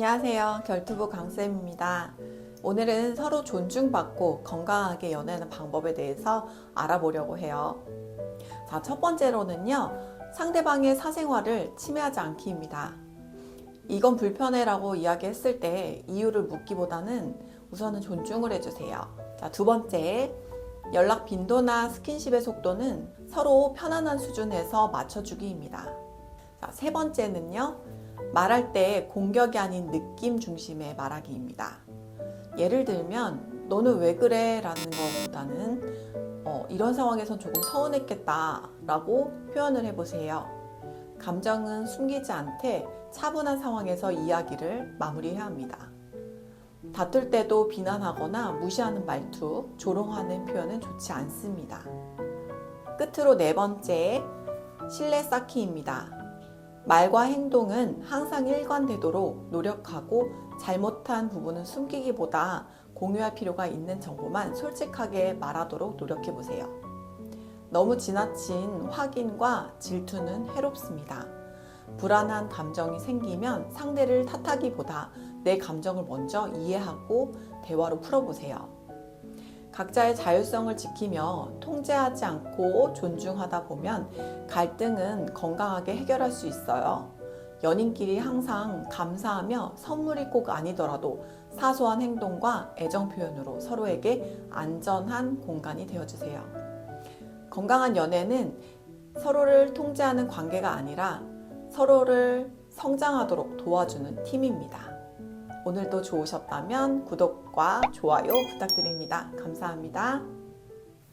안녕하세요. 결투부 강쌤입니다. 오늘은 서로 존중받고 건강하게 연애하는 방법에 대해서 알아보려고 해요. 자, 첫 번째로는요. 상대방의 사생활을 침해하지 않기입니다. 이건 불편해라고 이야기했을 때 이유를 묻기보다는 우선은 존중을 해주세요. 자, 두 번째. 연락 빈도나 스킨십의 속도는 서로 편안한 수준에서 맞춰주기입니다. 자, 세 번째는요. 말할 때 공격이 아닌 느낌 중심의 말하기입니다. 예를 들면 너는 왜 그래? 라는 것보다는 어, 이런 상황에선 조금 서운했겠다 라고 표현을 해보세요. 감정은 숨기지 않되 차분한 상황에서 이야기를 마무리해야 합니다. 다툴 때도 비난하거나 무시하는 말투, 조롱하는 표현은 좋지 않습니다. 끝으로 네 번째, 신뢰 쌓기입니다. 말과 행동은 항상 일관되도록 노력하고 잘못한 부분은 숨기기보다 공유할 필요가 있는 정보만 솔직하게 말하도록 노력해 보세요. 너무 지나친 확인과 질투는 해롭습니다. 불안한 감정이 생기면 상대를 탓하기보다 내 감정을 먼저 이해하고 대화로 풀어보세요. 각자의 자율성을 지키며 통제하지 않고 존중하다 보면 갈등은 건강하게 해결할 수 있어요. 연인끼리 항상 감사하며 선물이 꼭 아니더라도 사소한 행동과 애정 표현으로 서로에게 안전한 공간이 되어주세요. 건강한 연애는 서로를 통제하는 관계가 아니라 서로를 성장하도록 도와주는 팀입니다. 오늘도 좋으셨다면 구독과 좋아요 부탁드립니다. 감사합니다.